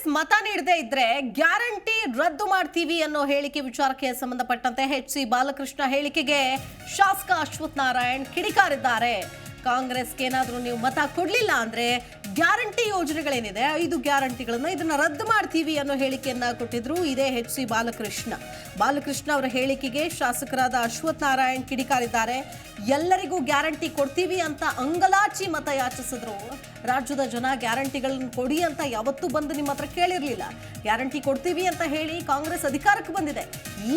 ಕಾಂಗ್ರೆಸ್ ಮತ ನೀಡದೇ ಇದ್ರೆ ಗ್ಯಾರಂಟಿ ರದ್ದು ಮಾಡ್ತೀವಿ ಅನ್ನೋ ಹೇಳಿಕೆ ವಿಚಾರಕ್ಕೆ ಸಂಬಂಧಪಟ್ಟಂತೆ ಎಚ್ ಸಿ ಬಾಲಕೃಷ್ಣ ಹೇಳಿಕೆಗೆ ಶಾಸಕ ಅಶ್ವಥ್ ನಾರಾಯಣ್ ಕಿಡಿಕಾರಿದ್ದಾರೆ. ಕಾಂಗ್ರೆಸ್ಗೆ ಏನಾದರೂ ನೀವು ಮತ ಕೊಡಲಿಲ್ಲ ಅಂದ್ರೆ ಗ್ಯಾರಂಟಿ ಯೋಜನೆಗಳೇನಿದೆ, ಐದು ಗ್ಯಾರಂಟಿಗಳನ್ನ ಇದನ್ನ ರದ್ದು ಮಾಡ್ತೀವಿ ಅನ್ನೋ ಹೇಳಿಕೆಯನ್ನು ಕೊಟ್ಟಿದ್ರು ಇದೇ ಎಚ್ ಸಿ ಬಾಲಕೃಷ್ಣ. ಬಾಲಕೃಷ್ಣ ಅವರ ಹೇಳಿಕೆಗೆ ಶಾಸಕರಾದ ಅಶ್ವಥ್ ನಾರಾಯಣ್ ಕಿಡಿಕಾರಿದ್ದಾರೆ. ಎಲ್ಲರಿಗೂ ಗ್ಯಾರಂಟಿ ಕೊಡ್ತೀವಿ ಅಂತ ಅಂಗಲಾಚಿ ಮತ ಯಾಚಿಸಿದ್ರು ರಾಜ್ಯದ ಜನ ಗ್ಯಾರಂಟಿಗಳನ್ನು ಕೊಡಿ ಅಂತ ಯಾವತ್ತೂ ಬಂದು ನಿಮ್ಮ ಹತ್ರ ಕೇಳಿರ್ಲಿಲ್ಲ. ಗ್ಯಾರಂಟಿ ಕೊಡ್ತೀವಿ ಅಂತ ಹೇಳಿ ಕಾಂಗ್ರೆಸ್ ಅಧಿಕಾರಕ್ಕೆ ಬಂದಿದೆ.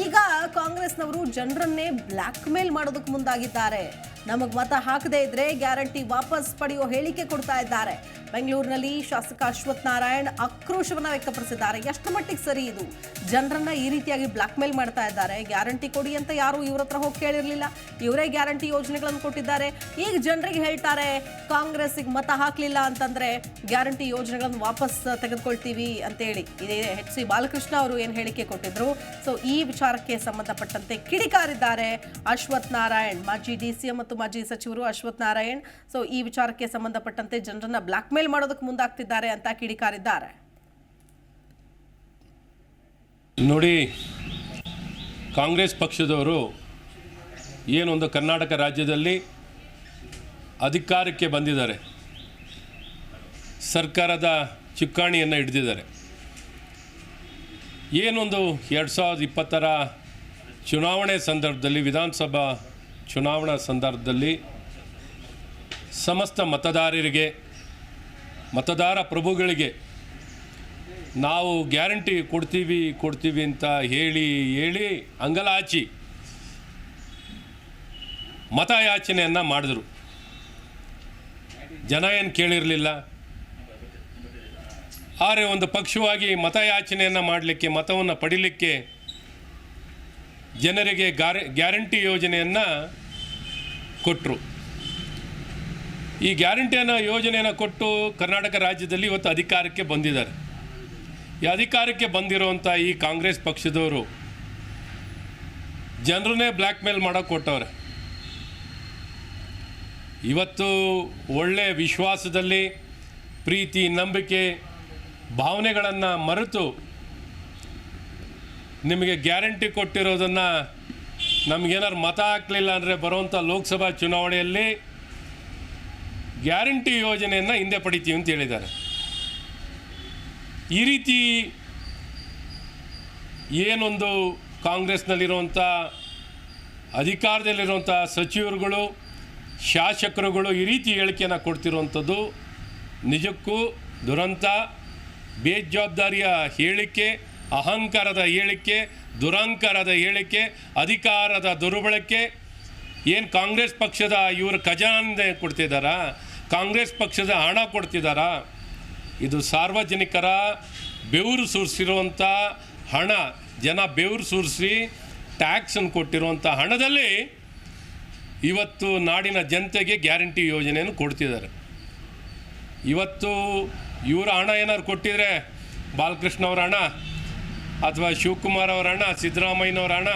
ಈಗ ಕಾಂಗ್ರೆಸ್ನವರು ಜನರನ್ನೇ ಬ್ಲ್ಯಾಕ್ ಮೇಲ್ ಮಾಡೋದಕ್ಕೆ ಮುಂದಾಗಿದ್ದಾರೆ. ನಮಗ್ ಮತ ಹಾಕದೇ ಇದ್ರೆ ಗ್ಯಾರಂಟಿ ವಾಪಸ್ ಪಡೆಯೋ ಹೇಳಿಕೆ ಕೊಡ್ತಾ ಇದ್ದಾರೆ. ಬೆಂಗಳೂರಿನಲ್ಲಿ ಶಾಸಕ ಅಶ್ವಥ್ ನಾರಾಯಣ್ ಆಕ್ರೋಶವನ್ನ ವ್ಯಕ್ತಪಡಿಸಿದ್ದಾರೆ. ಎಷ್ಟು ಮಟ್ಟಿಗೆ ಸರಿ ಇದು? ಜನರನ್ನ ಈ ರೀತಿಯಾಗಿ ಬ್ಲಾಕ್ ಮೇಲ್ ಮಾಡ್ತಾ ಇದ್ದಾರೆ. ಗ್ಯಾರಂಟಿ ಕೊಡಿ ಅಂತ ಯಾರು ಇವ್ರ ಹತ್ರ ಹೋಗಿ ಕೇಳಿರ್ಲಿಲ್ಲ. ಇವರೇ ಗ್ಯಾರಂಟಿ ಯೋಜನೆಗಳನ್ನು ಕೊಟ್ಟಿದ್ದಾರೆ. ಈಗ ಜನರಿಗೆ ಹೇಳ್ತಾರೆ ಕಾಂಗ್ರೆಸ್ಗೆ ಮತ ಹಾಕ್ಲಿಲ್ಲ ಅಂತಂದ್ರೆ ಗ್ಯಾರಂಟಿ ಯೋಜನೆಗಳನ್ನು ವಾಪಸ್ ತೆಗೆದುಕೊಳ್ತೀವಿ ಅಂತೇಳಿ. ಇದೇ ಎಚ್ ಸಿ ಬಾಲಕೃಷ್ಣ ಅವರು ಏನು ಹೇಳಿಕೆ ಕೊಟ್ಟಿದ್ರು. ಸೊ ಈ ವಿಚಾರಕ್ಕೆ ಸಂಬಂಧಪಟ್ಟಂತೆ ಕಿಡಿಕಾರಿದ್ದಾರೆ ಅಶ್ವಥ್ ನಾರಾಯಣ್, ಮಾಜಿ ಡಿ ಎಂ ಮತ್ತು ಮಾಜಿ ಸಚಿವರು ಅಶ್ವಥ್ ನಾರಾಯಣ್. ಸೊ ಈ ವಿಚಾರಕ್ಕೆ ಸಂಬಂಧಪಟ್ಟಂತೆ ಜನರನ್ನ ಬ್ಲಾಕ್ ಮೇಲ್ ಮಾಡೋದಕ್ಕೆ ಮುಂದಾಗ್ತಿದ್ದಾರೆ ಅಂತ ಕಿಡಿಕಾರಿದ್ದಾರೆ. ನೋಡಿ, ಕಾಂಗ್ರೆಸ್ ಪಕ್ಷದವರು ಏನೊಂದು ಕರ್ನಾಟಕ ರಾಜ್ಯದಲ್ಲಿ ಅಧಿಕಾರಕ್ಕೆ ಬಂದಿದ್ದಾರೆ. ಸರ್ಕಾರದ ಚುಕ್ಕಾಣಿಯನ್ನು ಹಿಡಿದಿದ್ದಾರೆ. ಏನೊಂದು ಎರಡು ಸಾವಿರದ ಇಪ್ಪತ್ತರ ಚುನಾವಣೆ ಸಂದರ್ಭದಲ್ಲಿ ವಿಧಾನಸಭಾ ಚುನಾವಣಾ ಸಂದರ್ಭದಲ್ಲಿ ಸಮಸ್ತ ಮತದಾರರಿಗೆ, ಮತದಾರ ಪ್ರಭುಗಳಿಗೆ ನಾವು ಗ್ಯಾರಂಟಿ ಕೊಡ್ತೀವಿ ಕೊಡ್ತೀವಿ ಅಂತ ಹೇಳಿ ಹೇಳಿ ಅಂಗಲಾಚಿ ಮತಯಾಚನೆಯನ್ನು ಮಾಡಿದ್ರು. ಜನ ಏನು ಕೇಳಿರಲಿಲ್ಲ? ಆದರೆ ಒಂದು ಪಕ್ಷವಾಗಿ ಮತಯಾಚನೆಯನ್ನು ಮಾಡಲಿಕ್ಕೆ, ಮತವನ್ನು ಪಡಿಲಿಕ್ಕೆ ಜನರಿಗೆ ಗ್ಯಾರಂಟಿ ಯೋಜನೆಯನ್ನು ಕೊಟ್ಟರು ಈ ಗ್ಯಾರಂಟಿಯನ್ನು ಯೋಜನೆಯನ್ನು ಕೊಟ್ಟು ಕರ್ನಾಟಕ ರಾಜ್ಯದಲ್ಲಿ ಇವತ್ತು ಅಧಿಕಾರಕ್ಕೆ ಬಂದಿದ್ದಾರೆ. ಈ ಅಧಿಕಾರಕ್ಕೆ ಬಂದಿರುವಂಥ ಈ ಕಾಂಗ್ರೆಸ್ ಪಕ್ಷದವರು ಜನರನ್ನೇ ಬ್ಲ್ಯಾಕ್ ಮೇಲ್ ಮಾಡೋಕೆ ಕೊಟ್ಟವ್ರೆ. ಇವತ್ತು ಒಳ್ಳೆಯ ವಿಶ್ವಾಸದಲ್ಲಿ, ಪ್ರೀತಿ, ನಂಬಿಕೆ, ಭಾವನೆಗಳನ್ನು ಮರೆತು ನಿಮಗೆ ಗ್ಯಾರಂಟಿ ಕೊಟ್ಟಿರೋದನ್ನು ನಮಗೇನಾರು ಮತ ಹಾಕಲಿಲ್ಲ ಅಂದರೆ ಬರುವಂಥ ಲೋಕಸಭಾ ಚುನಾವಣೆಯಲ್ಲಿ ಗ್ಯಾರಂಟಿ ಯೋಜನೆಯನ್ನು ಹಿಂದೆ ಪಡಿತೀವಿ ಅಂತ ಹೇಳಿದ್ದಾರೆ. ಈ ರೀತಿ ಏನೊಂದು ಕಾಂಗ್ರೆಸ್ನಲ್ಲಿರುವಂಥ ಅಧಿಕಾರದಲ್ಲಿರುವಂಥ ಸಚಿವರುಗಳು, ಶಾಸಕರುಗಳು ಈ ರೀತಿ ಹೇಳಿಕೆಯನ್ನು ಕೊಡ್ತಿರುವಂಥದ್ದು ನಿಜಕ್ಕೂ ದುರಂತ, ಬೇಜವಾಬ್ದಾರಿಯ ಹೇಳಿಕೆ ಅಹಂಕಾರದ ಹೇಳಿಕೆ ದುರಂಕಾರದ ಹೇಳಿಕೆ ಅಧಿಕಾರದ ದುರ್ಬಳಕೆ. ಏನು ಕಾಂಗ್ರೆಸ್ ಪಕ್ಷದ ಇವರು ಖಜಾನೆ ಕೊಡ್ತಿದ್ದಾರಾ ಕಾಂಗ್ರೆಸ್ ಪಕ್ಷದ ಹಣ ಕೊಡ್ತಿದ್ದಾರಾ ಇದು ಸಾರ್ವಜನಿಕರ ಬೆವರು ಸುರಿಸಿರುವಂಥ ಹಣ. ಜನ ಬೆವರು ಸುರಿಸಿ ಟ್ಯಾಕ್ಸನ್ನು ಕೊಟ್ಟಿರುವಂಥ ಹಣದಲ್ಲಿ ಇವತ್ತು ನಾಡಿನ ಜನತೆಗೆ ಗ್ಯಾರಂಟಿ ಯೋಜನೆಯನ್ನು ಕೊಡ್ತಿದ್ದಾರೆ. ಇವತ್ತು ಇವರ ಹಣ ಏನಾದ್ರು ಕೊಟ್ಟಿದ್ರೆ ಬಾಲಕೃಷ್ಣ ಅವರ ಹಣ? ಅಥವಾ ಶಿವಕುಮಾರ್ ಅವರ ಹಣ ಸಿದ್ದರಾಮಯ್ಯನವರ ಹಣ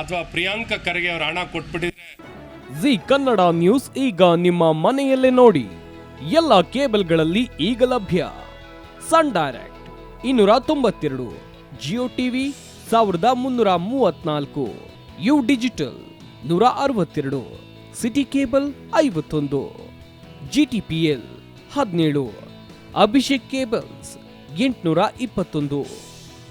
ಅಥವಾ ಪ್ರಿಯಾಂಕ ಖರ್ಗೆ ಅವರ ಹಣ ಕೊಟ್ಬಿಟ್ಟಿದ್ರೆ? ಜಿ ಕನ್ನಡ ನ್ಯೂಸ್ ಈಗ ನಿಮ್ಮ ಮನೆಯಲ್ಲೇ ನೋಡಿ. ಎಲ್ಲ ಕೇಬಲ್ಗಳಲ್ಲಿ ಈಗ ಲಭ್ಯ. ಸನ್ ಡೈರೆಕ್ಟ್ ಇನ್ನೂರ ತೊಂಬತ್ತೆರಡು, ಜಿಯೋ ಟಿವಿ ಸಾವಿರದ ಮುನ್ನೂರ ಮೂವತ್ನಾಲ್ಕು, ಯು ಡಿಜಿಟಲ್ ನೂರ ಅರವತ್ತೆರಡು, ಸಿಟಿ ಕೇಬಲ್ ಐವತ್ತೊಂದು ಜಿ ಟಿ ಪಿ ಎಲ್ ಹದಿನೇಳು, ಅಭಿಷೇಕ್ ಕೇಬಲ್ಸ್ ಎಂಟುನೂರ ಇಪ್ಪತ್ತೊಂದು.